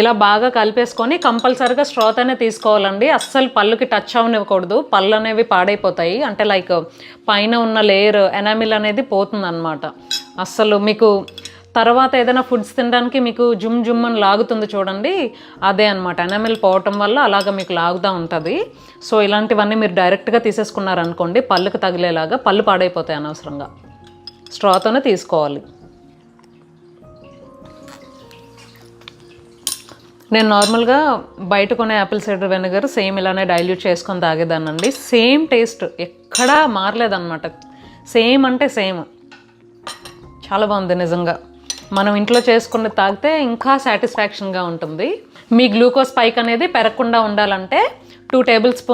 ఇలా బాగా కలిపేసుకొని కంపల్సరీగా స్ట్రాత్ తీసుకోవాలండి. అస్సలు పళ్ళుకి టచ్ అవనివ్వకూడదు. పళ్ళు అనేవి పాడైపోతాయి. అంటే లైక్ పైన ఉన్న లేయర్ ఎనామిల్ అనేది పోతుంది అనమాట అస్సలు మీకు తర్వాత ఏదైనా ఫుడ్స్ తినడానికి మీకు జుమ్ జుమ్ అని లాగుతుంది చూడండి. అదే అనమాట ఎనామిల్ పోవటం వల్ల అలాగ మీకు లాగుతూ ఉంటుంది. సో ఇలాంటివన్నీ మీరు డైరెక్ట్గా తీసేసుకున్నారనుకోండి పళ్ళుకి తగిలేలాగా పళ్ళు పాడైపోతాయి అనవసరంగా. స్ట్రాతోనే తీసుకోవాలి. నేను నార్మల్గా బయట కొనే యాపిల్ సైడర్ వెనిగర్ సేమ్ ఇలానే డైల్యూట్ చేసుకొని తాగేదానండి సేమ్ టేస్ట్ ఎక్కడా మారలేదన్నమాట. సేమ్ అంటే సేమ్ చాలా బాగుంది నిజంగా. మనం ఇంట్లో చేసుకుని తాగితే ఇంకా సాటిస్ఫాక్షన్గా ఉంటుంది. మీ గ్లూకోజ్ స్పైక్ అనేది పెరగకుండా ఉండాలంటే టూ టేబుల్ స్పూన్